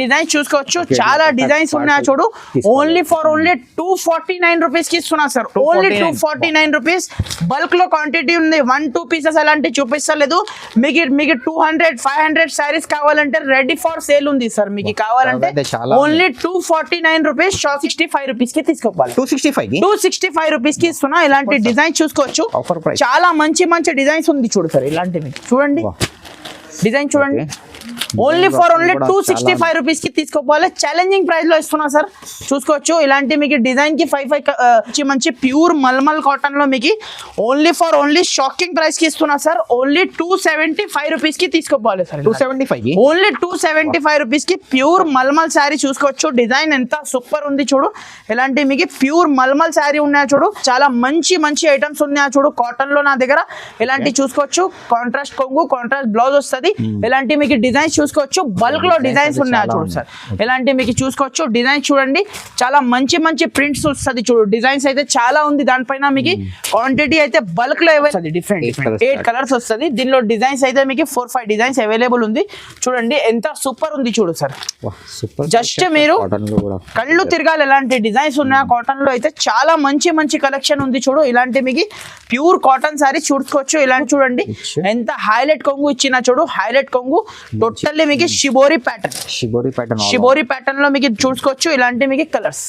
Designs చూసుకోవచ్చు. చాలా designs ఉన్నాయి చూడు. Only for only two forty nine రూపీస్కి ఇస్తున్నా sir only two forty nine rupees బల్క్లో క్వాంటిటీ ఉంది. వన్ టూ పీసెస్ అలాంటి చూపిస్తలేదు. మీకు మీకు two hundred five hundred saris కావాలంటే రెడీ ఫర్ సేల్ ఉంది సార్ మీకు కావాలంటే only two forty nine rupees shop sixty five రూపీస్కి తీసుకోవాలి. Two sixty five two sixty five రూపీస్కి ఇస్తున్నా. ఇలాంటి డిజైన్ చూసుకోవచ్చు. చాలా మంచి మంచి డిజైన్స్ ఉంది చూడు సార్ ఇలాంటివి. చూడండి. డిజైన్ చూడండి. Only for only two sixty five రూపీస్కి తీసుకోవాలి. ఛాలెంజింగ్ ప్రైస్లో ఇస్తున్నా సార్ చూసుకోవచ్చు. ఇలాంటి మీకు డిజైన్కి ఫైవ్ ఫైవ్ మంచి ప్యూర్ మల్మల్ కాటన్లో మీకు ఓన్లీ ఫర్ ఓన్లీ షాకింగ్ ప్రైస్కి ఇస్తున్నా sir only two seventy five రూపీస్కి తీసుకోవాలి sir two seventy five only two seventy five రూపీస్కి ప్యూర్ మల్మల్ శారీ చూసుకోవచ్చు. డిజైన్ ఎంత సూపర్ ఉంది చూడు. ఇలాంటి మీకు ప్యూర్ మల్మల్ శారీ ఉన్నాయా చూడు. చాలా మంచి మంచి ఐటమ్స్ ఉన్నాయా చూడు కాటన్లో నా దగ్గర. ఇలాంటి చూసుకోవచ్చు. కాంట్రాస్ట్ కొంగు కాంట్రాస్ట్ బ్లౌజ్ వస్తది. ఇలాంటి మీకు డిజైన్స్ చూసుకోవచ్చు. బల్క్లో డిజైన్స్ ఉన్నాయా చూడు సార్. ఇలాంటి మీకు చూసుకోవచ్చు? డిజైన్స్ చూడండి. చాలా మంచి మంచి ప్రింట్స్ వస్తది చూడు. డిజైన్స్ అయితే చాలా ఉంది. దానిపైన మీకు క్వాంటిటీ అయితే బల్క్లో వస్తుంది డిఫరెంట్ colours ఎయిట్ కలర్స్ వస్తుంది. దీనిలో డిజైన్స్ అయితే మీకు ఫోర్ ఫైవ్ డిజైన్స్ అవైలబుల్ ఉంది. చూడండి ఎంత సూపర్ ఉంది చూడు సార్. Just మీరు కళ్ళు తిరగాలి ఎలాంటి డిజైన్స్ ఉన్నాయా కాటన్లో అయితే చాలా మంచి మంచి కలెక్షన్ ఉంది చూడు. ఇలాంటి మీకు ప్యూర్ కాటన్ సారీ చూసుకోవచ్చు. ఇలాంటి చూడండి ఎంత హైలైట్ కొంగు ఇచ్చిన చూడు. హైలైట్ కొంగు టోటల్లీ మీకు shibori pattern. Shibori pattern shibori ప్యాటర్న్లో మీకు చూసుకోవచ్చు ఇలాంటి మీకు కలర్స్.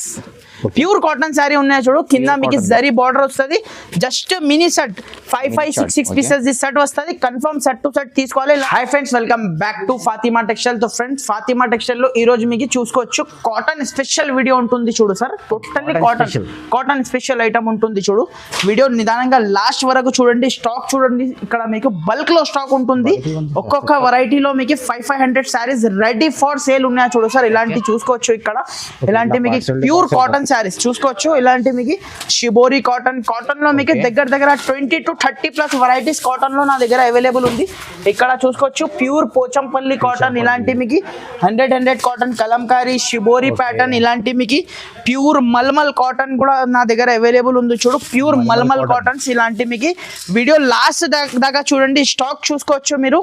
ప్యూర్ కాటన్ శారీ ఉన్నాయి చూడు? కింద మీకు జరీ బార్డర్ వస్తుంది. Just mini set five five six six pieces the set వస్తుంది. కన్ఫర్మ్ సెట్ టు సెట్ తీసుకోవాలి. Hi friends welcome back to Fatima టెక్స్టైల్తో friends Fatima టెక్స్టైల్లో ఈ రోజు మీకు చూసుకోవచ్చు కాటన్ స్పెషల్ వీడియో ఉంటుంది చూడు sir totally cotton. Cotton special item ఉంటుంది చూడు. వీడియో నిదానంగా లాస్ట్ వరకు చూడండి. స్టాక్ చూడండి. ఇక్కడ మీకు బల్క్లో స్టాక్ ఉంటుంది. ఒక్కొక్క వెరైటీలో మీకు five five hundred saris ready for sale ఉన్నాయా చూడు సార్ ఇలాంటి చూసుకోవచ్చు ఇక్కడ. ఇలాంటి మీకు ప్యూర్ parcel కాటన్ శారీస్ చూసుకోవచ్చు. ఇలాంటి మీకు షిబోరి కాటన్ కాటన్లో మీకు. దగ్గర దగ్గర twenty to thirty plus varieties కాటన్లో నా దగ్గర అవైలబుల్ ఉంది. ఇక్కడ చూసుకోవచ్చు. ప్యూర్ పోచంపల్లి కాటన్ ఇలాంటి మీకు hundred hundred cotton kalamkari shibori pattern ఇలాంటి మీకు ప్యూర్ మల్మల్ కాటన్ కూడా నా దగ్గర అవైలబుల్ ఉంది చూడు. ప్యూర్ మల్మల్ కాటన్స్ ఇలాంటి మీకు వీడియో లాస్ట్ దాకా చూడండి. స్టాక్ చూసుకోవచ్చు మీరు.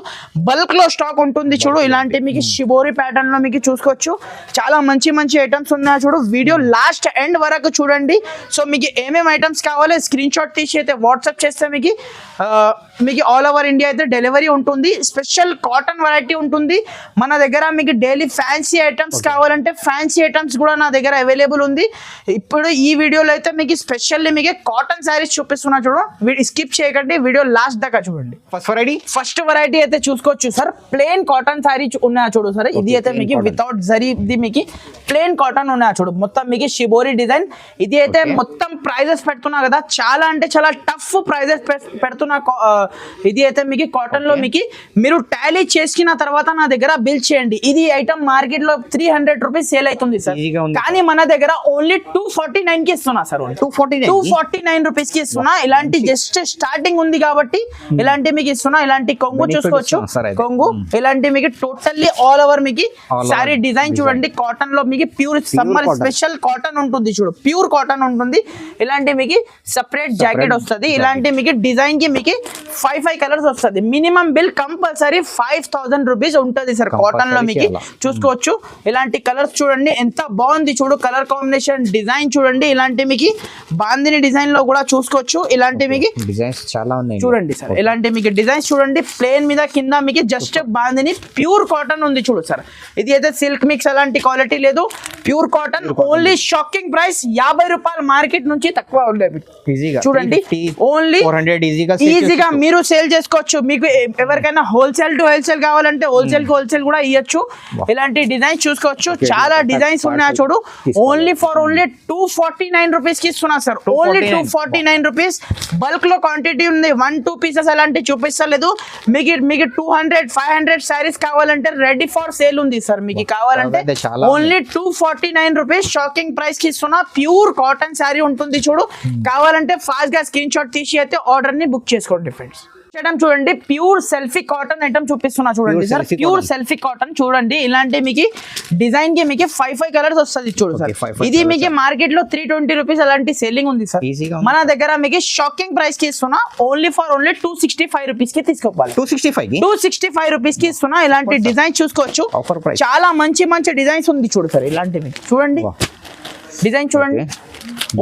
బల్క్లో స్టాక్ ఉంటుంది చూడు. ఇలాంటి మీకు షిబోరి ప్యాటర్న్లో మీకు చూసుకోవచ్చు. చాలా మంచి మంచి ఐటమ్స్ ఉన్నాయి చూడు. వీడియో లాస్ట్ ఎండ్ వరకు చూడండి. సో మీకు ఏమేమి ఐటమ్స్ కావాలి స్క్రీన్ షాట్ తీసి అయితే వాట్సాప్ చేస్తే మీకు మీకు ఆల్ ఓవర్ ఇండియా అయితే డెలివరీ ఉంటుంది. స్పెషల్ కాటన్ వెరైటీ ఉంటుంది. మన దగ్గర మీకు డైలీ ఫ్యాన్సీ ఐటమ్స్ కావాలంటే ఫ్యాన్సీ ఐటమ్స్ కూడా నా దగ్గర అవైలబుల్ ఉంది. ఇప్పుడు ఈ వీడియోలో అయితే మీకు స్పెషల్లీ మీకు కాటన్ శారీస్ చూపిస్తున్నా చూడు. స్కిప్ చేయకండి. వీడియో లాస్ట్ దాకా చూడండి. ఫస్ట్ వెరైటీ ఫస్ట్ వెరైటీ అయితే చూసుకోవచ్చు సార్. ప్లేన్ కాటన్ శారీ ఉన్నాయా చూడు సార్. ఇది అయితే మీకు. వితౌట్ జరీ ఇది మీకు ప్లేన్ కాటన్ ఉన్నాయా చూడు. మొత్తం మీకు షిబోరి డిజైన్ ఇది అయితే. మొత్తం ప్రైజెస్ పెడుతున్నా కదా చాలా అంటే చాలా టఫ్ ప్రైజెస్ పెడుతున్నా ఇది అయితే మీకు కాటన్లో. మీకు మీరు టాలీ చేసుకున్న తర్వాత నా దగ్గర బిల్ చేయండి. ఇది ఐటమ్ మార్కెట్లో త్రీ హండ్రెడ్ రూపీస్ సేల్ అవుతుంది సార్. కానీ మన దగ్గర ఓన్లీ టూ ఫార్టీ నైన్కి ఇస్తున్నా sir two forty two forty nine రూపీస్కి ఇస్తున్నా. ఇలాంటి జస్ట్ స్టార్టింగ్ ఉంది కాబట్టి ఇలాంటి మీకు ఇస్తున్నా. ఇలాంటి కొంగు చూసుకోవచ్చు. కొంగు ఇలాంటి మీకు టోటల్లీ ఆల్ ఓవర్ మీకు సారీ డిజైన్. చూడండి. కాటన్లో మీకు ప్యూర్ సమ్మర్. స్పెషల్ కాటన్ ఉంటుంది. చూడు. ప్యూర్ కాటన్ ఉంటుంది. ఇలాంటి మీకు సపరేట్ జాకెట్ వస్తుంది. ఇలాంటి మీకు డిజైన్కి మీకు ఫైవ్ ఫైవ్ కలర్స్ వస్తుంది. Minimum bill compulsory five thousand rupees ఉంటుంది సార్ కాటన్లో మీకు. చేయాలా? చూసుకోవచ్చు. ఇలాంటి కలర్స్ చూడండి. ఎంత బాగుంది చూడు. కలర్ కాంబినేషన్ డిజైన్ చూడండి. ఇలాంటి మీకు బాందిని డిజైన్లో కూడా చూసుకోవచ్చు. ఇలాంటి మీకు డిజైన్స్ చాలా ఉన్నాయి. చూడండి సార్. ఇలాంటి మీకు డిజైన్స్ చూడండి. ప్లేన్ మీద కింద మీకు జస్ట్ బాందిని ప్యూర్ కాటన్ ఉంది చూడు సార్. ఇది అయితే సిల్క్ మిక్స్ అలాంటి క్వాలిటీ లేదు. Pure cotton only shocking price యాభై రూపాయలు మార్కెట్ నుంచి తక్కువ ఉండేవి చూడండి. ఓన్లీ ఫోర్ హండ్రెడ్ ఈజీగా ఈజీగా మీరు సేల్ చేసుకోవచ్చు. మీకు ఎవరికైనా హోల్సేల్ టు హోల్సేల్ కావాలంటే హోల్సేల్కి హోల్సేల్ కూడా ఇవ్వచ్చు ఇలాంటి డిజైన్స్ చూసుకోవచ్చు. చాలా డిజైన్స్ ఉన్నాయా చూడు. Only for only two forty nine రూపీస్కి ఇస్తున్నా sir. Only two 249. Forty nine rupees బల్క్లో క్వాంటిటీ ఉంది. వన్ టూ పీసెస్ అలాంటి చూపిస్తలేదు. మీకు మీకు two hundred five hundred saris ready ready for sale ఉంది సార్. మీకు కావాలంటే only two forty nine rupees shocking price కి ఇస్తున్నా ప్యూర్ కాటన్ శారీ ఉంటుంది చూడు. కావాలంటే ఫాస్ట్గా స్క్రీన్ షాట్ తీసి అయితే ఆర్డర్ని బుక్ చేసుకోండి ఫ్రెండ్స్ చూడండి ప్యూర్ సెల్ఫీ కాటన్ ఐటమ్ చూపిస్తున్నా చూడండి సార్ ప్యూర్. సెల్ఫీ కాటన్ చూడండి. ఇలాంటి మీకు డిజైన్కి మీకు ఫైవ్ ఫైవ్ కలర్స్ వస్తుంది చూడు సార్ ఇది మీకు మార్కెట్లో త్రీ ట్వంటీ రూపీస్ అలాంటి సెల్లింగ్ ఉంది సార్. మన దగ్గర మీకు షాకింగ్ ప్రైస్కి ఇస్తున్నా only for only two sixty five రూపీస్కి తీసుకోవాలి. Two sixty five two sixty five రూపీస్కి ఇస్తున్నా ఇలాంటి డిజైన్ చూసుకోవచ్చు. చాలా మంచి మంచి డిజైన్స్ ఉంది చూడు సార్ ఇలాంటివి. చూడండి. డిజైన్ చూడండి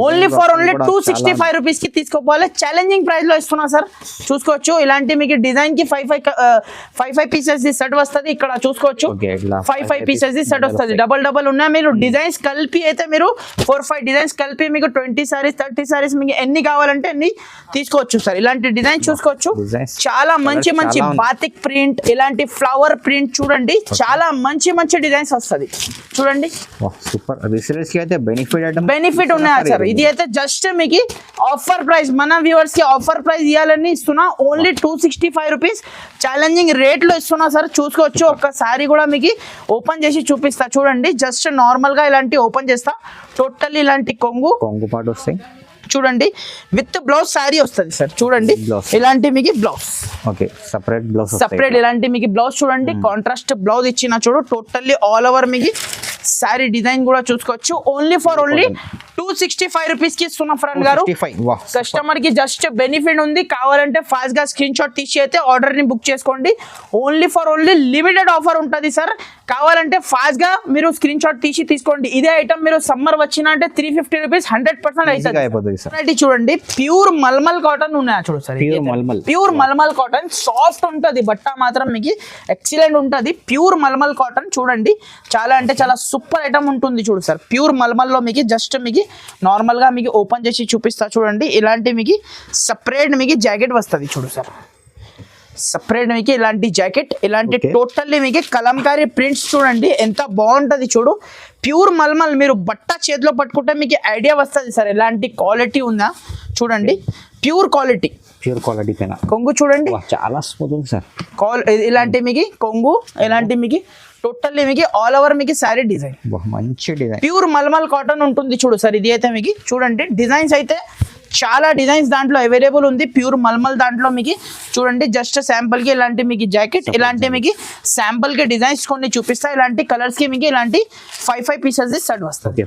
only for only two sixty five రూపీస్కి తీసుకోవాలి ఛాలెంజింగ్ ప్రైస్లో ఇస్తున్నా సార్ చూసుకోవచ్చు. ఇలాంటి మీకు డిజైన్కి five five five five pieces the set వస్తుంది. ఇక్కడ చూసుకోవచ్చు. Five five pieces the pieces set వస్తుంది. డబల్ డబల్ ఉన్నా మీరు డిజైన్స్ కలిపి అయితే మీరు ఫోర్ ఫైవ్ డిజైన్స్ కలిపి మీకు ట్వంటీ సారీస్ థర్టీ సారీస్ మీకు ఎన్ని కావాలంటే ఎన్ని తీసుకోవచ్చు సార్ ఇలాంటి డిజైన్ చూసుకోవచ్చు. Designs చాలా మంచి మంచి. బాతిక్ ప్రింట్ ఇలాంటి ఫ్లవర్ ప్రింట్ చూడండి. చాలా మంచి మంచి డిజైన్స్ వస్తుంది. చూడండి. సూపర్ రీసెలర్స్కి అయితే బెనిఫిట్ బెనిఫిట్ ఉన్నాయా సార్ ఇది అయితే జస్ట్ మీకు ఆఫర్ ప్రైస్ మన వ్యూవర్స్కి ఆఫర్ ప్రైస్ ఇవ్వాలని ఇస్తున్నా. Only two sixty five rupees challenging రేట్లో ఇస్తున్నా సార్ చూసుకోవచ్చు. ఒక్కసారి కూడా మీకు ఓపెన్ చేసి చూపిస్తా. చూడండి జస్ట్ నార్మల్గా ఇలాంటి ఓపెన్ చేస్తా. టోటల్ ఇలాంటి కొంగు. కొంగు పాటు వస్తాయి. చూడండి విత్ బ్లౌజ్ శారీ వస్తుంది సార్ చూడండి. ఇలాంటి మీకు blouse okay separate blouse separate ఇలాంటి మీకు బ్లౌజ్ చూడండి. కాంట్రాస్ట్ బ్లౌజ్ ఇచ్చిన చూడు. టోటల్లీ ఆల్ ఓవర్ మీకు శారీ డిజైన్ కూడా చూసుకోవచ్చు. Only for only two sixty five రూపీస్కి ఇస్తున్నా ఫ్రెండ్ గారు. కస్టమర్కి జస్ట్ బెనిఫిట్ ఉంది. కావాలంటే ఫాస్ట్గా స్క్రీన్ షాట్ తీసి అయితే ఆర్డర్ని బుక్ చేసుకోండి. Only for only limited offer ఉంటుంది సార్ కావాలంటే ఫాస్ట్గా మీరు స్క్రీన్ షాట్ తీసి తీసుకోండి. ఇదే ఐటమ్ మీరు సమ్మర్ వచ్చిన అంటే three fifty rupees hundred percent Variety చూడండి ప్యూర్ మల్మల్ కాటన్ ఉన్నాయా చూడు sir. Pure mulmul. Pure mulmul cotton soft ఉంటది బట్ట మాత్రం మీకు ఎక్సలెంట్ ఉంటది. ప్యూర్ మల్మల్ కాటన్ చూడండి చాలా అంటే చాలా సూపర్ ఐటమ్ ఉంటుంది చూడు సార్. ప్యూర్ మల్మల్లో మీకు జస్ట్ మీకు నార్మల్గా మీకు ఓపెన్ చేసి చూపిస్తా చూడండి. ఇలాంటి మీకు సపరేట్ మీకు జాకెట్ వస్తుంది చూడు సార్. సపరేట్ మీకు ఇలాంటి జాకెట్ ఇలాంటి. టోటల్లీ మీకు కలంకారీ ప్రింట్స్ చూడండి ఎంత బాగుంటది చూడు. ప్యూర్ మల్మల్ మీరు బట్ట చేతిలో పట్టుకుంటే మీకు ఐడియా వస్తుంది సార్ ఎలాంటి క్వాలిటీ ఉందా చూడండి. Pure quality. ప్యూర్ క్వాలిటీ పైన. కొంగు చూడండి. చాలా స్మూత్ ఉంది సార్. కాల్ ఇలాంటి మీకు కొంగు ఇలాంటి మీకు టోటల్లీ మీకు ఆల్ ఓవర్ మీకు శారీ డిజైన్ మంచి డిజైన్ ప్యూర్ మల్మల్ కాటన్ ఉంటుంది చూడు సార్ ఇది అయితే మీకు చూడండి. డిజైన్స్ అయితే చాలా డిజైన్స్ దాంట్లో అవైలబుల్ ఉంది. ప్యూర్ మల్మల్ దాంట్లో మీకు చూడండి జస్ట్ శాంపుల్కి ఇలాంటి మీకు జాకెట్ ఇలాంటి మీకు శాంపుల్కి డిజైన్స్ కొన్ని చూపిస్తా. ఇలాంటి కలర్స్కి మీకు ఇలాంటి ఫైవ్ ఫైవ్ పీసెస్ సెట్ వస్తుంది.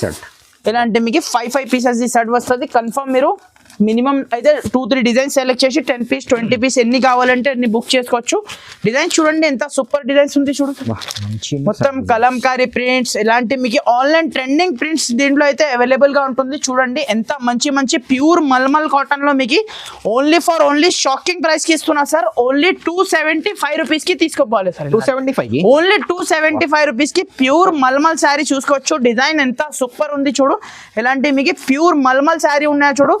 షర్ట్ ఇలాంటి మీకు ఫైవ్ ఫైవ్ పీసెస్ సెట్ వస్తుంది. కన్ఫర్మ్ మీరు మినిమం అయితే టూ త్రీ డిజైన్స్ సెలెక్ట్ చేసి టెన్ పీస్ ట్వంటీ పీస్ ఎన్ని కావాలంటే అన్ని బుక్ చేసుకోవచ్చు. డిజైన్ చూడండి ఎంత సూపర్ డిజైన్స్ ఉంది చూడు. మొత్తం. కలంకారీ ప్రింట్స్ ఇలాంటి మీకు ఆన్లైన్ ట్రెండింగ్ ప్రింట్స్ దీంట్లో అయితే అవైలబుల్గా ఉంటుంది. చూడండి ఎంత మంచి మంచి ప్యూర్ మల్మల్ కాటన్లో మీకు ఓన్లీ ఫర్ ఓన్లీ షాకింగ్ ప్రైస్కి ఇస్తున్నా sir. Only two seventy five రూపీస్కి తీసుకోపోవాలి sir. Two seventy five only two seventy five రూపీస్కి ప్యూర్ మల్మల్ శారీ చూసుకోవచ్చు. డిజైన్ ఎంత సూపర్ ఉంది చూడు. ఇలాంటి మీకు ప్యూర్ మల్మల్ శారీ ఉన్నాయో చూడు.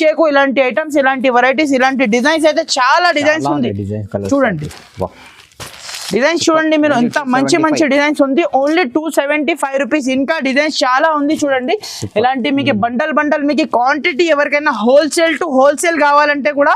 చేయకు ఇలాంటి ఐటమ్స్ ఇలాంటి వెరైటీస్ ఇలాంటి డిజైన్స్ అయితే చాలా డిజైన్స్ ఉంది. చూడండి. డిజైన్స్ చూడండి మీరు ఎంత మంచి 275. మంచి డిజైన్స్ ఉంది. Only two seventy five rupees ఇంకా డిజైన్స్ చాలా ఉంది చూడండి. ఇలాంటి మీకు బండల్ బండల్ మీకు క్వాంటిటీ ఎవరికైనా హోల్సేల్ టు హోల్సేల్ కావాలంటే కూడా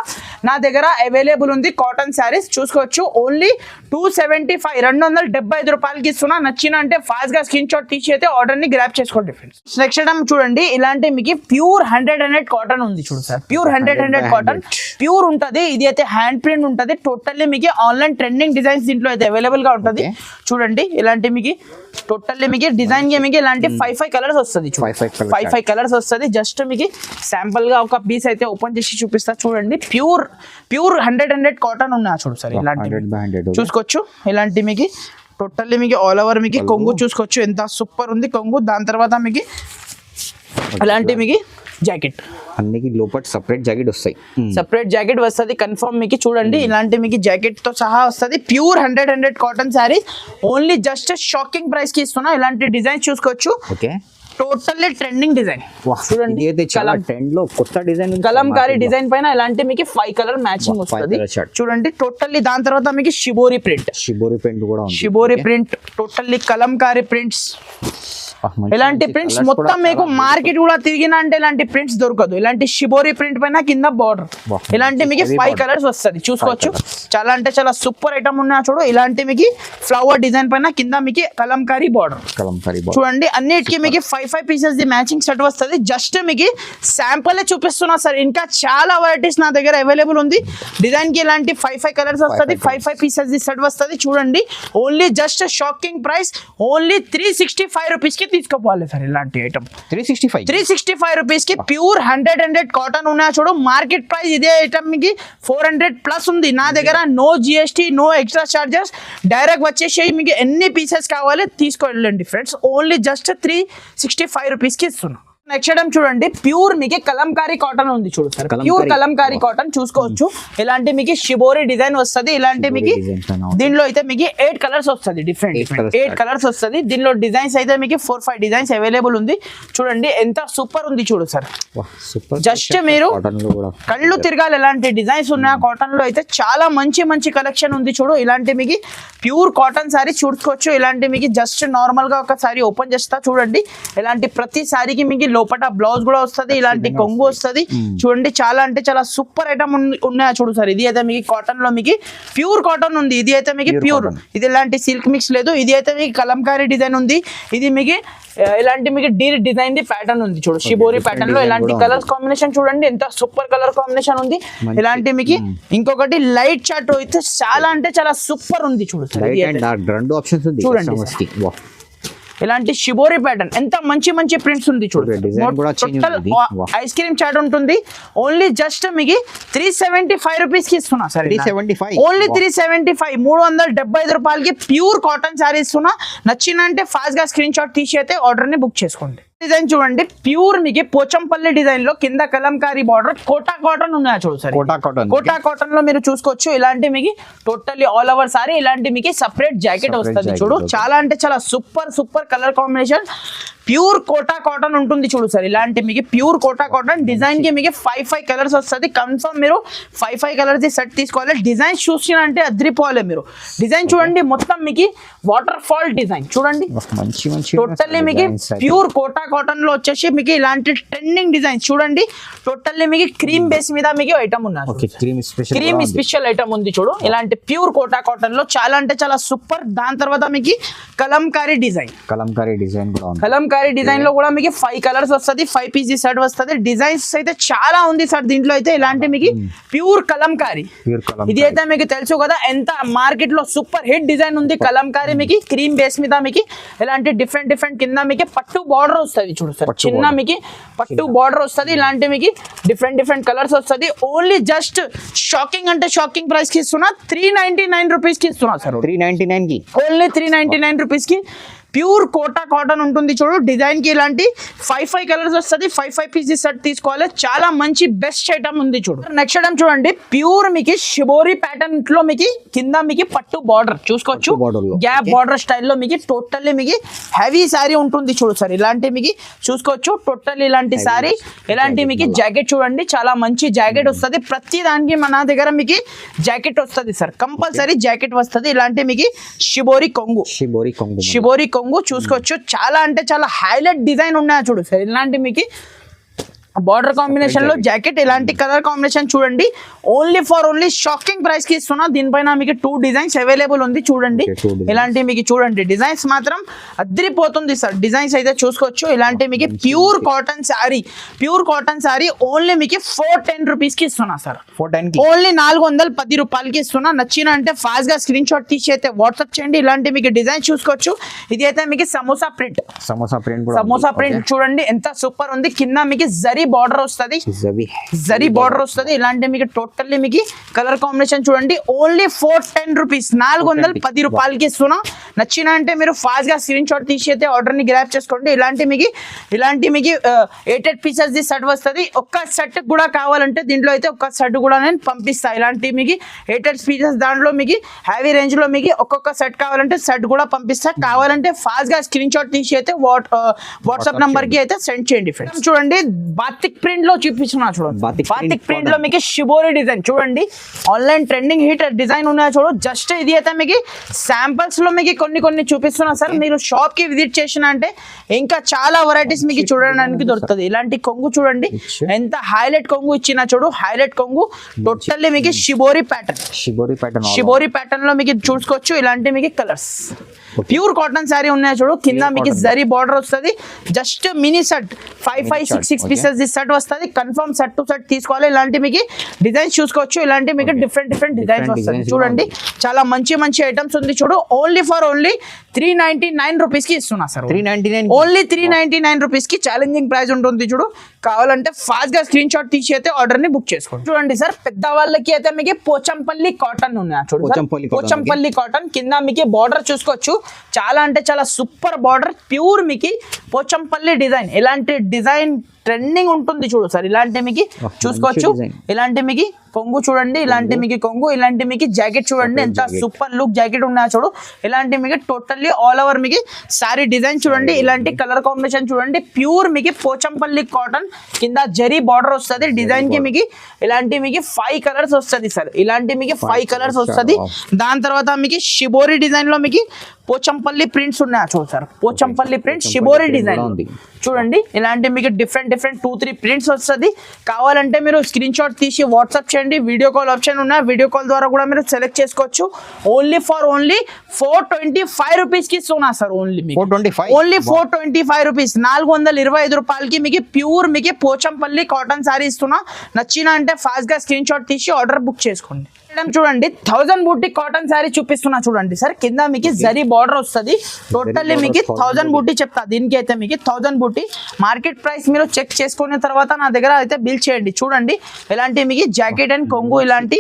నా దగ్గర అవైలబుల్ ఉంది కాటన్ శారీస్ చూసుకోవచ్చు. ఓన్లీ టూ సెవెంటీ ఫైవ్ రెండు వందల డెబ్బై ఐదు రూపాయలకి ఇస్తున్నా. నచ్చిన అంటే ఫాస్ట్గా స్క్రీన్ షాట్ తీసి అయితే ఆర్డర్ని గ్రాప్ చేసుకోండి ఫ్రెండ్స్ నెక్స్ట్ ఐటమ్ చూడండి. ఇలాంటి మీకు ప్యూర్ హండ్రెడ్ హండ్రెడ్ కాటన్ ఉంది చూడు sir. Pure hundred 100 hundred cotton pure ఉంటది. ఇది అయితే హ్యాండ్ ప్రింట్ ఉంటది. టోటల్లీ మీకు ఆన్లైన్ ట్రెండింగ్ డిజైన్స్ దీంట్లో అయితే అవైలబుల్గా ఉంటది. చూడండి ఇలాంటి మీకు టోటల్లీ మీకు డిజైన్కి మీకు ఇలాంటి ఫైవ్ ఫైవ్ కలర్స్ వస్తుంది. ఫైవ్ ఫైవ్ కలర్స్ వస్తుంది. జస్ట్ మీకు శాంపుల్గా ఒక పీస్ అయితే ఓపెన్ చేసి చూపిస్తా. చూడండి pure pure hundred hundred cotton ఉన్నా చూడు సార్ ఇలాంటి చూసుకోవచ్చు. ఇలాంటి మీకు టోటల్లీ మీకు ఆల్ ఓవర్ మీకు కొంగు చూసుకోవచ్చు. ఎంత సూపర్ ఉంది కొంగు. దాని తర్వాత మీకు ఇలాంటి మీకు జాకెట్ అన్నికి లోపల సపరేట్ జాకెట్ వస్తాయి. సపరేట్ జాకెట్ వస్తుంది. కన్ఫర్మ్ మీకు చూడండి. ఇలాంటి మీకు జాకెట్తో సహా వస్తుంది. Pure hundred hundred cotton sari only just shocking ప్రైస్కి ఇస్తున్నా. ఇలాంటి డిజైన్ చూసుకోవచ్చు. ఓకే టోటల్లీ ట్రెండింగ్ డిజైన్ చూడండి. చాలా ట్రెండ్లో కొత్త డిజైన్ కలంకారీ డిజైన్ పైన ఇలాంటి మీకు ఫైవ్ కలర్ మ్యాచింగ్ వస్తుంది. చూడండి. టోటల్లీ దాని తర్వాత మీకు షిబోరి ప్రింట్ షిబోరి పెయింట్ కూడా ఉంది. Shibori print totally kalamkari prints ఇలాంటి మంచి ప్రింట్స్ మొత్తం మీకు మార్కెట్ కూడా తిరిగిన అంటే ఇలాంటి ప్రింట్స్ దొరకదు. ఇలాంటి షిబోరి ప్రింట్ పైన కింద బార్డర్. ఇలాంటి మీకు ఫైవ్. కలర్స్ వస్తుంది. చూసుకోవచ్చు. చాలా అంటే చాలా సూపర్ ఐటమ్ ఉన్నా చూడు. ఇలాంటి మీకు ఫ్లవర్ డిజైన్ పైన కింద మీకు కలంకారీ బార్డర్ చూడండి అన్నిటికీ మీకు five five five pieces the matching set వస్తుంది. జస్ట్ మీకు శాంపుల్ చూపిస్తున్నా సార్. ఇంకా చాలా వెరైటీస్ నా దగ్గర అవైలబుల్ ఉంది. డిజైన్కి ఇలాంటి ఫైవ్ ఫైవ్ కలర్స్ వస్తుంది. Five five pieces the set వస్తుంది. చూడండి only just shocking price only three sixty five రూపీస్కి తీసుకోపోవాలి సార్ ఇలాంటి item three sixty five. Three sixty five రూపీస్కి ప్యూర్ హండ్రెడ్ హండ్రెడ్ కాటన్ ఉన్నాయి చూడు? మార్కెట్ ప్రైస్ ఇదే ఐటమ్కి ఫోర్ హండ్రెడ్ ప్లస్ ఉంది. నా దగ్గర no GST no extra charges. Direct వచ్చేసి మీకు ఎన్ని పీసెస్ కావాలి తీసుకోండి friends only just three sixty five రూపీస్కి ఇస్తున్నాం. నెక్స్ట్ చూడండి. ప్యూర్ మీకు కలంకారీ కాటన్ ఉంది చూడు సార్. ప్యూర్ కలంకారీ కాటన్ చూసుకోవచ్చు. ఇలాంటి మీకు షిబోరి డిజైన్ వస్తుంది ఇలాంటి మీకు. దీనిలో అయితే మీకు ఎయిట్ కలర్స్ వస్తుంది డిఫరెంట్ ఎయిట్. కలర్స్ వస్తుంది. దీనిలో డిజైన్స్ అయితే మీకు ఫోర్ ఫైవ్ డిజైన్స్ అవైలబుల్ ఉంది. చూడండి ఎంత సూపర్ ఉంది చూడు సార్. Just మీరు కళ్ళు తిరగాలి ఎలాంటి డిజైన్స్ ఉన్నాయి కాటన్లో అయితే చాలా మంచి మంచి కలెక్షన్ ఉంది చూడు. ఇలాంటి మీకు ప్యూర్ కాటన్ సారీ చూసుకోవచ్చు. ఇలాంటి మీకు జస్ట్ నార్మల్గా ఒక సారీ ఓపెన్ చేస్తా చూడండి. ఇలాంటి ప్రతి సారీకి మీకు లోపల బ్లౌజ్ కూడా వస్తది ఇలాంటి కొంగు వస్తది. చూడండి చాలా అంటే చాలా సూపర్ ఐటమ్ ఉన్నాయి చూడు సార్. ఇది అయితే మీకు కాటన్లో మీకు ప్యూర్ కాటన్ ఉంది. ఇది అయితే మీకు ప్యూర్. ఇది ఇలాంటి సిల్క్ మిక్స్ లేదు. ఇది అయితే మీకు కలంకారీ డిజైన్ ఉంది. ఇది మీకు ఇలాంటి మీకు డీ డిజైన్ ది ప్యాటర్న్ ఉంది చూడు. షిబోరి ప్యాటర్న్లో ఇలాంటి కూడా కలర్స్ కాంబినేషన్ చూడండి. ఎంత సూపర్ కలర్ కాంబినేషన్ ఉంది. ఇలాంటి మీకు ఇంకొకటి లైట్ చాట్ అయితే చాలా అంటే చాలా సూపర్ ఉంది చూడు చూడండి ఇలాంటి షిబోరి ప్యాటర్న్ ఎంత మంచి మంచి ప్రింట్స్ ఉంది చూడు Okay, design కూడా change ఉంది. Wow. ఐస్ క్రీమ్ చాట్ ఉంటుంది ఓన్లీ జస్ట్ మీకు త్రీ సెవెంటీ ఫైవ్ రూపీస్కి ఇస్తున్నా sir 375. Only. Three seventy five మూడు వందల డెబ్బై ఐదు రూపాయలకి ప్యూర్ కాటన్ శారీ ఇస్తున్నా నచ్చిందంటే ఫాస్ట్గా స్క్రీన్ షాట్ తీసి అయితే ఆర్డర్ని బుక్ చేసుకోండి డిజైన్ చూడండి. ప్యూర్ మీకు పోచంపల్లి డిజైన్లో కింద కలంకారీ బార్డర్ కోటా కాటన్ ఉన్నాయా చూడు సార్? కోటా కాటన్ కోటా కాటన్లో మీరు చూసుకోవచ్చు. ఇలాంటి మీకు టోటల్లీ ఆల్ ఓవర్ సారీ ఇలాంటి మీకు సపరేట్ జాకెట్ వస్తుంది చూడు. చాలా అంటే చాలా super super colour combination. Pure Kota cotton ఉంటుంది చూడు సార్. ఇలాంటి మీకు ప్యూర్ కోటా కాటన్. డిజైన్కి మీకు ఫైవ్ ఫైవ్ కలర్స్ వస్తుంది. కన్ఫర్మ్ మీరు ఫైవ్ ఫైవ్ కలర్స్ సెట్ తీసుకోవాలి. డిజైన్ చూసిన అంటే అద్రిపోవాలి మీరు. డిజైన్ చూడండి మొత్తం మీకు వాటర్ ఫాల్ డిజైన్ చూడండి టోటల్లీ మీకు. ప్యూర్ కోటా కాటన్లో వచ్చేసి మీకు ఇలాంటి ట్రెండింగ్ డిజైన్ చూడండి టోటల్లీ మీకు క్రీమ్ బేస్ మీద మీకు ఐటమ్ ఉన్నారు క్రీమ్ స్పెషల్ ఐటమ్ ఉంది చూడు. ఇలాంటి ప్యూర్ కోటా కాటన్లో చాలా అంటే చాలా సూపర్ దాని తర్వాత మీకు కలంకారీ డిజైన్ కలంకారీ డిజైన్ కూడా ఉంది. కలంకారీ డిజైన్లో కూడా మీకు ఫైవ్ కలర్స్ వస్తుంది ఫైవ్ పీసీ సెట్ వస్తుంది. డిజైన్స్ అయితే చాలా ఉంది సార్ దీంట్లో అయితే. ఇలాంటి మీకు ప్యూర్ కలంకారీ. ప్యూర్ కలం ఇది అయితే మీకు తెలుసు కదా ఎంత మార్కెట్లో సూపర్ హిట్ డిజైన్ ఉంది. కలంకారీ మీకు క్రీమ్ బేస్ మీద మీకు ఇలాంటి డిఫరెంట్ డిఫరెంట్ కింద మీకు పట్టు బార్డర్ వస్తుంది చూడు సార్. చిన్న. మీకు పట్టు బార్డర్ వస్తుంది ఇలాంటి మీకు డిఫరెంట్ డిఫరెంట్ కలర్స్ వస్తుంది. ఓన్లీ జస్ట్ షాకింగ్ అంటే షాకింగ్ ప్రైస్కి ఇస్తున్నా. త్రీ నైన్టీ నైన్ రూపీస్కి ఇస్తున్నా సార్. త్రీ నైన్టీ నైన్కి. ఓన్లీ త్రీ నైన్టీ నైన్ రూపీస్కి. ప్యూర్ కోటా కాటన్ ఉంటుంది చూడు. డిజైన్కి ఇలాంటి ఫైవ్ ఫైవ్ కలర్స్ వస్తుంది. ఫైవ్ ఫైవ్ పీసెస్ సెట్ తీసుకోవాలి. చాలా మంచి బెస్ట్ ఐటమ్ ఉంది చూడు. నెక్స్ట్ ఐటమ్ చూడండి. ప్యూర్ మీకు షిబోరి ప్యాటర్న్లో మీకు కింద మీకు పట్టు బార్డర్ చూసుకోవచ్చు. గ్యాప్ బార్డర్ స్టైల్లో మీకు టోటల్లీ మీకు హెవీ శారీ ఉంటుంది చూడు సార్. ఇలాంటి మీకు చూసుకోవచ్చు. టోటల్ ఇలాంటి శారీ ఇలాంటి మీకు జాకెట్ చూడండి. చాలా మంచి జాకెట్ వస్తుంది. ప్రతి దానికి మన దగ్గర మీకు జాకెట్ వస్తుంది సార్. కంపల్సరీ జాకెట్ వస్తుంది. ఇలాంటి మీకు షిబోరి కొంగు. షిబోరి కొంగు. షిబోరి కొంగు చూసుకోవచ్చు. చాలా అంటే చాలా హైలైట్ డిజైన్ ఉన్నాయి చూడు సార్. ఇలాంటి మీకు బార్డర్ కాంబినేషన్లో జాకెట్ ఇలాంటి కలర్ కాంబినేషన్ చూడండి. ఓన్లీ ఫర్ ఓన్లీ షాకింగ్ ప్రైస్కి ఇస్తున్నా. దీనిపైన మీకు టూ డిజైన్స్ అవైలబుల్ ఉంది చూడండి. ఇలాంటి మీకు చూడండి. డిజైన్స్ మాత్రం అద్రిపోతుంది సార్. డిజైన్స్ అయితే చూసుకోవచ్చు. ఇలాంటి మీకు pure cotton sari pure cotton sari only మీకు ఫోర్ టెన్ రూపీస్కి ఇస్తున్నా సార్. ఫోర్ టెన్కి? ఓన్లీ నాలుగు వందల పది రూపాయలకి ఇస్తున్నా. నచ్చిన అంటే ఫాస్ట్గా స్క్రీన్ షాట్ తీసి అయితే వాట్సాప్ చేయండి. ఇలాంటి మీకు డిజైన్ చూసుకోవచ్చు. ఇది అయితే మీకు samosa print samosa print samosa print చూడండి. ఎంత సూపర్ ఉంది. కింద మీకు జరీ బార్డర్ వస్తుంది. జరీ. బార్డర్ వస్తుంది. ఇలాంటి మీకు టోటల్లీ మీకు కలర్ కాంబినేషన్ చూడండి. ఓన్లీ ఫోర్ టెన్ రూపీస్ నాలుగు వందల పది రూపాయలకి ఇస్తున్నా. నచ్చిన అంటే మీరు ఫాస్ట్గా స్క్రీన్ షాట్ తీసి అయితే ఆర్డర్ని గ్రాప్ చేసుకోండి. ఇలాంటి మీకు ఇలాంటి మీకు eight eight pieces the set వస్తుంది. ఒక్క సెట్ కూడా కావాలంటే దీంట్లో అయితే ఒక్క సెట్ కూడా నేను పంపిస్తా. ఇలాంటి మీకు ఎయిట్ ఎయిట్ పీసెస్ దాంట్లో మీకు హ్యావీ రేంజ్లో మీకు ఒక్కొక్క సెట్ కావాలంటే సెట్ కూడా పంపిస్తా. కావాలంటే ఫాస్ట్గా స్క్రీన్ షాట్ తీసి అయితే వాట్ వాట్సాప్ నంబర్కి అయితే సెండ్ చేయండి ఫ్రెండ్స్ చూడండి బాతిక్ ప్రింట్లో చూపిస్తున్నా చూడండి బాతిక్ ప్రింట్లో cotton. మీకు షిబోరి డిజైన్ చూడండి ఆన్లైన్ ట్రెండింగ్ హిట్ డిజైన్ ఉన్నాయి చూడు? జస్ట్ ఇది అయితే మీకు శాంపిల్స్లో మీకు కొన్ని కొన్ని చూపిస్తున్నా సార్. మీరు షాప్కి విజిట్ చేసిన అంటే ఇంకా చాలా వెరైటీస్ మీకు చూడడానికి దొరుకుతుంది. ఇలాంటి కొంగు చూడండి. ఎంత హైలైట్ కొంగు ఇచ్చిన చూడు. హైలైట్ కొంగు టోటల్లీ మీకు shibori pattern shibori pattern shibori ప్యాటర్న్లో మీకు చూసుకోవచ్చు. ఇలాంటి మీకు కలర్స్ ప్యూర్ కాటన్ శారీ ఉన్నాయి చూడు. కింద మీకు జరీ బార్డర్ వస్తుంది. Just mini set five five six six. Pieces the set వస్తుంది. కన్ఫర్మ్ సెట్ టు సెట్ తీసుకోవాలి. ఇలాంటి మీకు డిజైన్స్ చూసుకోవచ్చు. ఇలాంటి మీకు. డిఫరెంట్ డిఫరెంట్ డిజైన్స్ వస్తుంది. చూడండి. చాలా మంచి మంచి ఐటమ్స్ ఉంది చూడు. Only for only three ninety nine రూపీస్కి ఇస్తున్నా sir. Three ninety nine only three ninety nine రూపీస్కి ఛాలెంజింగ్ ప్రైస్ ఉంటుంది చూడు. కావాలంటే ఫాస్ట్గా స్క్రీన్ షాట్ తీసి అయితే ఆర్డర్ని బుక్ చేసుకోండి. చూడండి సార్ పెద్ద వాళ్ళకి అయితే మీకు పోచంపల్లి కాటన్ ఉన్నాయి చూడు sir. పోచంపల్లి కాటన్ కింద మీకు బార్డర్ చూసుకోవచ్చు. చాలా అంటే చాలా సూపర్ బార్డర్ ప్యూర్ మీకు పోచంపల్లి డిజైన్ ఇలాంటి డిజైన్ ట్రెండింగ్ ఉంటుంది చూడు సార్. ఇలాంటి మీకు చూసుకోవచ్చు. ఇలాంటి మీకు కొంగు చూడండి ఇలాంటి మీకు కొంగు ఇలాంటి మీకు జాకెట్ చూడండి ఎంత. సూపర్ లుక్ జాకెట్ ఉన్నాయో చూడు ఇలాంటి మీకు టోటల్లీ ఆల్ ఓవర్ మీకు సారీ డిజైన్ చూడండి ఇలాంటి కలర్ కాంబినేషన్ చూడండి ప్యూర్ మీకు పోచంపల్లి కాటన్ కింద జరీ బార్డర్ వస్తుంది డిజైన్కి మీకు ఇలాంటి మీకు ఫైవ్ కలర్స్ వస్తుంది సార్ ఇలాంటి మీకు ఫైవ్ కలర్స్ వస్తుంది. దాని తర్వాత మీకు షిబోరి డిజైన్లో మీకు పోచంపల్లి ప్రింట్స్ ఉన్నాయి. చూడు sir. Pochampally print shibori design ఉంది. చూడండి ఇలాంటి మీకు different different two three prints వస్తుంది. కావాలంటే మీరు స్క్రీన్ షాట్ తీసి వాట్సాప్ చేయండి. వీడియో కాల్ ఆప్షన్ ఉన్నాయి. వీడియో కాల్ ద్వారా కూడా మీరు సెలెక్ట్ చేసుకోవచ్చు. Only for only four twenty five రూపీస్కి ఇస్తున్నా sir only only four twenty five rupees నాలుగు వందల ఇరవై ఐదు రూపాయలకి మీకు ప్యూర్ మీకు పోచంపల్లి కాటన్ సారీ ఇస్తున్నా. నచ్చిన అంటే ఫాస్ట్గా స్క్రీన్ షాట్ తీసి ఆర్డర్ బుక్ చేసుకోండి. మేడం చూడండి. థౌసండ్ బూటీ కాటన్ సారీ చూపిస్తున్నా చూడండి. సార్ కింద మీకు జరీ బార్డర్ వస్తుంది. టోటల్లీ మీకు 1000 థౌసండ్ బూటీ. చెప్తా. దీనికి అయితే మీకు థౌసండ్ బూటీ. మార్కెట్ ప్రైస్ మీరు చెక్ చేసుకున్న తర్వాత నా దగ్గర అయితే బిల్ చేయండి. చూడండి. ఇలాంటి మీకు జాకెట్ అండ్ కొంగు ఇలాంటి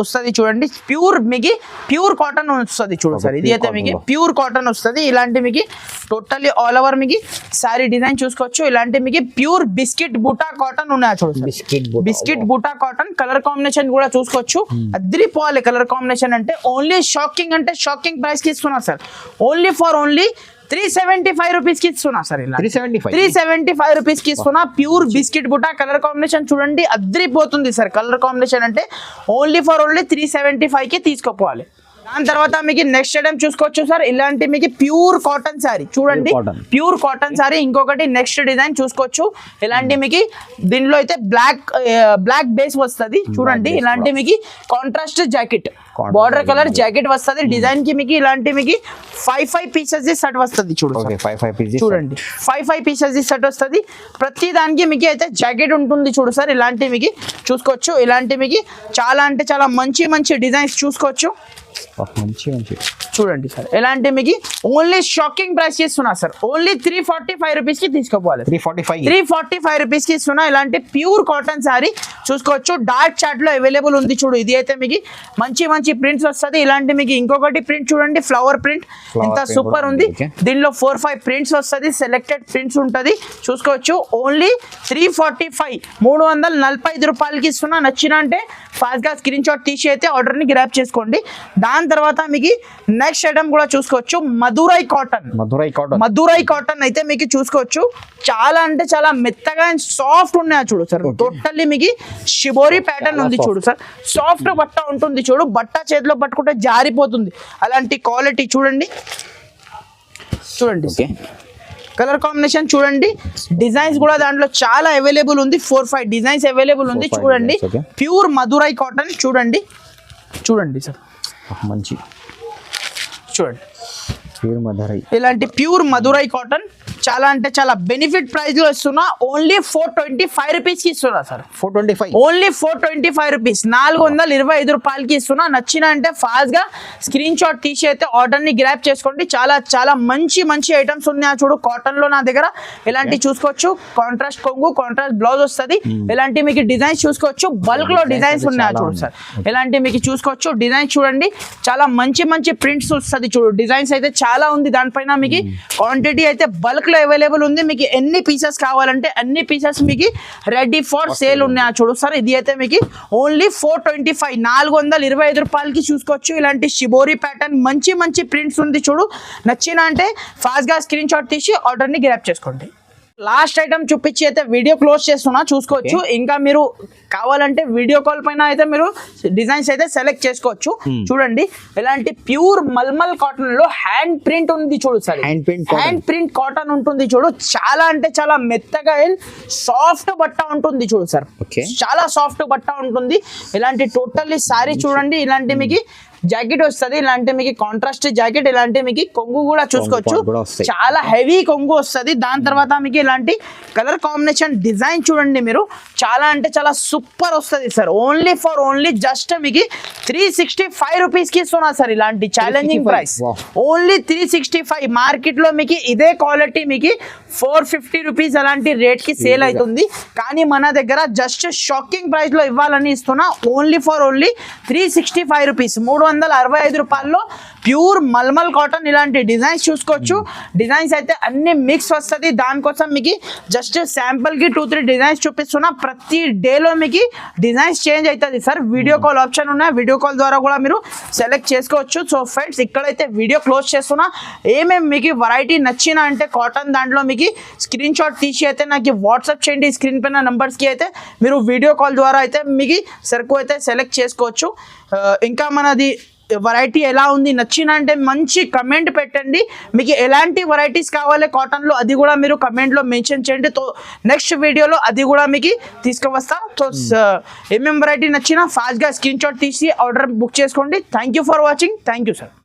వస్తుంది చూడండి. ప్యూర్ మీకు ప్యూర్ కాటన్ వస్తుంది చూడు సార్. ఇది అయితే మీకు. ప్యూర్ కాటన్ వస్తుంది. ఇలాంటి మీకు టోటల్లీ ఆల్ ఓవర్ మీకు సారీ డిజైన్ చూసుకోవచ్చు. ఇలాంటి మీకు ప్యూర్ బిస్కెట్ బుటా కాటన్ ఉన్నాయి చూడు sir. Biscuit biscuit buta cotton colour combination కూడా చూసుకోవచ్చు. అదిరిపోవాలి కలర్ కాంబినేషన్ అంటే ఓన్లీ షాకింగ్ అంటే షాకింగ్ ప్రైస్కి ఇస్తున్నా sir. Only for only three seventy five రూపీస్కి ఇస్తున్నా సార్ ఇలా. 375. త్రీ సెవెంటీ ఫైవ్ రూపీస్కి ఇస్తున్నా. Pure biscuit buta colour combination చూడండి అద్రిపోతుంది సార్. కలర్ కాంబినేషన్ అంటే ఓన్లీ ఫర్ ఓన్లీ త్రీ సెవెంటీ ఫైవ్కి తీసుకోపోవాలి దాని తర్వాత మీకు నెక్స్ట్ ఐటమ్ చూసుకోవచ్చు సార్ ఇలాంటి మీకు ప్యూర్ కాటన్ శారీ చూడండి. ప్యూర్ కాటన్ సారీ ఇంకొకటి నెక్స్ట్ డిజైన్ చూసుకోవచ్చు. ఇలాంటి మీకు దీనిలో అయితే బ్లాక్ బ్లాక్ బేస్ వస్తుంది. చూడండి. ఇలాంటి మీకు contrast jacket border. Colour jacket వస్తుంది డిజైన్కి మీకు ఇలాంటి మీకు ఫైవ్ ఫైవ్ పీసెస్ సెట్ వస్తుంది చూడు okay sir. Five five pieces చూడండి. ఫైవ్ ఫైవ్ పీసెస్ సెట్ వస్తుంది. ప్రతి దానికి మీకు అయితే జాకెట్ ఉంటుంది చూడు సార్ ఇలాంటి మీకు చూసుకోవచ్చు. ఇలాంటి మీకు చాలా అంటే చాలా మంచి మంచి డిజైన్స్ చూసుకోవచ్చు. మంచి మంచి. చూడండి సార్ ఎలాంటి మీకు ఓన్లీ షాకింగ్ ప్రైస్ ఇస్తున్నా sir only three forty five రూపీస్కి తీసుకోవాలి three forty five three forty five రూపీస్కి ఇస్తున్నా. ఇలాంటి ప్యూర్ కాటన్ శారీ చూసుకోవచ్చు. డార్క్ చార్ట్లో అవైలబుల్ ఉంది చూడు. ఇది అయితే మీకు మంచి మంచి ప్రింట్స్ వస్తుంది. ఇలాంటి మీకు ఇంకొకటి ప్రింట్ చూడండి. ఫ్లవర్ ప్రింట్ print సూపర్ ఉంది. దీనిలో ఫోర్ ఫైవ్ ప్రింట్స్ వస్తుంది. సెలెక్టెడ్ ప్రింట్స్ ఉంటుంది. చూసుకోవచ్చు. ఓన్లీ త్రీ ఫార్టీ ఫైవ్ మూడు వందల నలభై ఐదు రూపాయలకి ఇస్తున్నా. నచ్చిన అంటే ఫాస్ట్గా స్క్రీన్ షాట్ తీసి అయితే ఆర్డర్ని గ్రాప్ చేసుకోండి. దాని తర్వాత మీకు నెక్స్ట్ ఐటమ్ కూడా చూసుకోవచ్చు. Madurai cotton Madurai cotton Madurai cotton అయితే మీకు చూసుకోవచ్చు. చాలా అంటే చాలా మెత్తగా అండ్ సాఫ్ట్ ఉన్నాయి చూడు సార్. టోటల్లీ మీకు షిబోరి ప్యాటర్న్ ఉంది చూడు సార్. సాఫ్ట్ బట్ట ఉంటుంది చూడు. బట్ట చేతిలో పట్టుకుంటే జారిపోతుంది. అలాంటి క్వాలిటీ చూడండి. చూడండి. ఓకే. కలర్ కాంబినేషన్ చూడండి. డిజైన్స్ కూడా దాంట్లో చాలా అవైలబుల్ ఉంది. ఫోర్ ఫైవ్ డిజైన్స్ అవైలబుల్ ఉంది. చూడండి. ప్యూర్ మధురై కాటన్ చూడండి. చూడండి సార్. మంచి. చూడండి. ప్యూర్ మధురై ఇలాంటి ప్యూర్ మధురై కాటన్ చాలా అంటే చాలా బెనిఫిట్ ప్రైస్లో ఇస్తున్నా. ఓన్లీ ఫోర్ ట్వంటీ ఫైవ్ రూపీస్కి ఇస్తున్నా sir. Four twenty five only four twenty five rupees నాలుగు వందల ఇరవై ఐదు రూపాయలకి ఇస్తున్నా. నచ్చిన అంటే ఫాస్ట్గా స్క్రీన్ షాట్ తీసి అయితే ఆర్డర్ని గ్రాప్ చేసుకోండి. చాలా చాలా మంచి మంచి ఐటమ్స్ ఉన్నాయి చూడు. కాటన్లో నా దగ్గర. ఇలాంటి చూసుకోవచ్చు? కాంట్రాస్ట్ కొంగు కాంట్రాస్ట్ బ్లౌజ్ వస్తుంది. ఇలాంటి మీకు డిజైన్స్ చూసుకోవచ్చు? బల్క్లో డిజైన్స్ అయితే ఉన్నాయి చూడు సార్. ఇలాంటి మీకు చూసుకోవచ్చు? డిజైన్స్ చూడండి. చాలా మంచి మంచి ప్రింట్స్ వస్తుంది చూడు. డిజైన్స్ అయితే చాలా ఉంది. దానిపైన మీకు క్వాంటిటీ అయితే బల్క్లో అవైలబుల్ ఉంది. మీకు ఎన్ని పీసెస్ కావాలంటే అన్ని పీసెస్ మీకు రెడీ ఫర్ సేల్ ఉన్నాయి చూడు సార్. ఇది అయితే మీకు ఓన్లీ ఫోర్ ట్వంటీ ఫైవ్ నాలుగు వందల ఇరవై ఐదు రూపాయలకి చూసుకోవచ్చు. ఇలాంటి షిబోరి ప్యాటర్న్ మంచి మంచి ప్రింట్స్ ఉంది చూడు. నచ్చిన అంటే ఫాస్ట్గా స్క్రీన్ షాట్ తీసి ఆర్డర్ని గ్రాప్ చేసుకోండి. లాస్ట్ ఐటమ్ చూపించి అయితే వీడియో క్లోజ్ చేస్తున్నా చూసుకోవచ్చు. ఇంకా మీరు కావాలంటే వీడియో కాల్ పైన అయితే మీరు డిజైన్స్ అయితే సెలెక్ట్ చేసుకోవచ్చు. చూడండి ఇలాంటి ప్యూర్ మల్మల్ కాటన్లో హ్యాండ్ ప్రింట్ ఉంది చూడు sir. Print cotton. Hand print cotton ఉంటుంది చూడు. చాలా అంటే చాలా మెత్తగా సాఫ్ట్ బట్ట ఉంటుంది చూడు సార్. చాలా సాఫ్ట్ బట్ట ఉంటుంది. ఇలాంటి టోటల్లీ సారీ చూడండి ఇలాంటి మీకు జాకెట్ వస్తుంది ఇలాంటి మీకు కాంట్రాస్ట్ జాకెట్ ఇలాంటి మీకు కొంగు కూడా చూసుకోవచ్చు. చాలా హెవీ కొంగు వస్తుంది. దాని తర్వాత మీకు ఇలాంటి కలర్ కాంబినేషన్ డిజైన్ చూడండి మీరు. చాలా అంటే చాలా సూపర్ వస్తుంది sir only for only just మీకు త్రీ సిక్స్టీ ఫైవ్ రూపీస్కి ఇస్తున్నా సార్ ఇలాంటి challenging 365. Price. Only three sixty five మార్కెట్లో మీకు ఇదే క్వాలిటీ మీకు ఫోర్ ఫిఫ్టీ రూపీస్ అలాంటి రేట్కి సేల్ అవుతుంది. కానీ మన దగ్గర జస్ట్ షాకింగ్ ప్రైస్లో ఇవ్వాలని ఇస్తున్నా. Only for only three sixty five rupees మూడు వందల అరవై ఐదు రూపాయల్లో ప్యూర్ మల్మల్ కాటన్ ఇలాంటి డిజైన్స్ చూసుకోవచ్చు. డిజైన్స్ అయితే అన్ని మిక్స్ వస్తుంది. దానికోసం మీకు జస్ట్ శాంపుల్కి టూ త్రీ డిజైన్స్ చూపిస్తున్నా. ప్రతి డేలో మీకు డిజైన్స్ చేంజ్ అవుతుంది సార్. వీడియో కాల్ ఆప్షన్ ఉన్నాయి. వీడియో కాల్ ద్వారా కూడా మీరు సెలెక్ట్ చేసుకోవచ్చు. సో ఫ్రెండ్స్ ఇక్కడైతే వీడియో క్లోజ్ చేస్తున్నా. ఏమేమి మీకు వెరైటీ నచ్చిన అంటే కాటన్ దాంట్లో మీకు స్క్రీన్ షాట్ తీసి అయితే నాకు వాట్సాప్ చేయండి. స్క్రీన్ పైన నంబర్స్కి అయితే మీరు వీడియో కాల్ ద్వారా అయితే మీకు సరుకు అయితే సెలెక్ట్ చేసుకోవచ్చు. ఇంకా మనది వెరైటీ ఎలా ఉంది నచ్చిన అంటే మంచి కమెంట్ పెట్టండి. మీకు ఎలాంటి వెరైటీస్ కావాలి కాటన్లో అది కూడా మీరు కమెంట్లో మెన్షన్ చేయండి. తో నెక్స్ట్ వీడియోలో అది కూడా మీకు తీసుకువస్తా. సో ఏమేమి వెరైటీ నచ్చినా ఫాస్ట్గా స్క్రీన్ షాట్ తీసి ఆర్డర్ బుక్ చేసుకోండి. Thank you for watching thank you sir